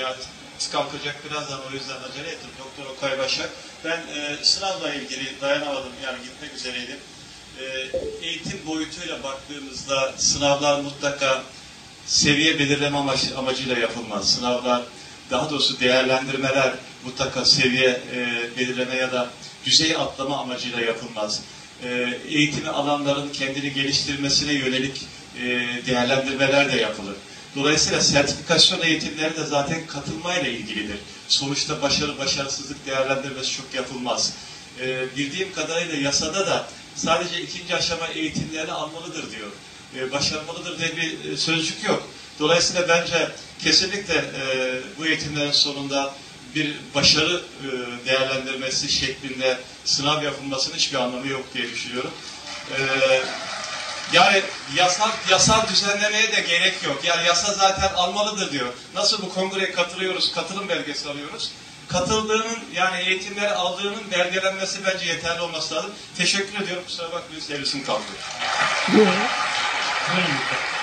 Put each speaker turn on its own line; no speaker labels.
Ya kalkacak birazdan o yüzden acele ettim. Doktor Okay Başak. Ben e, sınavla ilgili dayanamadım yani gitmek üzereydim. E, eğitim boyutuyla baktığımızda sınavlar mutlaka seviye belirleme amaç- amacıyla yapılmaz. Sınavlar daha doğrusu değerlendirmeler mutlaka seviye e, belirleme ya da düzey atlama amacıyla yapılmaz. E, eğitimi alanların kendini geliştirmesine yönelik e, değerlendirmeler de yapılır. Dolayısıyla sertifikasyon eğitimleri de zaten katılmayla ilgilidir. Sonuçta başarı başarısızlık değerlendirmesi çok yapılmaz. E, bildiğim kadarıyla yasada da sadece ikinci aşama eğitimlerini almalıdır diyor. E, başarmalıdır diye bir e, sözcük yok. Dolayısıyla bence kesinlikle e, bu eğitimlerin sonunda bir başarı e, değerlendirmesi şeklinde sınav yapılmasının hiçbir anlamı yok diye düşünüyorum. E, yani yasal, yasal düzenlemeye de gerek yok. Yani yasa zaten almalıdır diyor. Nasıl bu kongreye katılıyoruz, katılım belgesi alıyoruz. Katıldığının yani eğitimleri aldığının belgelenmesi bence yeterli olması lazım. Teşekkür ediyorum. Kusura bakmayın servisim kaldı.
Buyurun lütfen.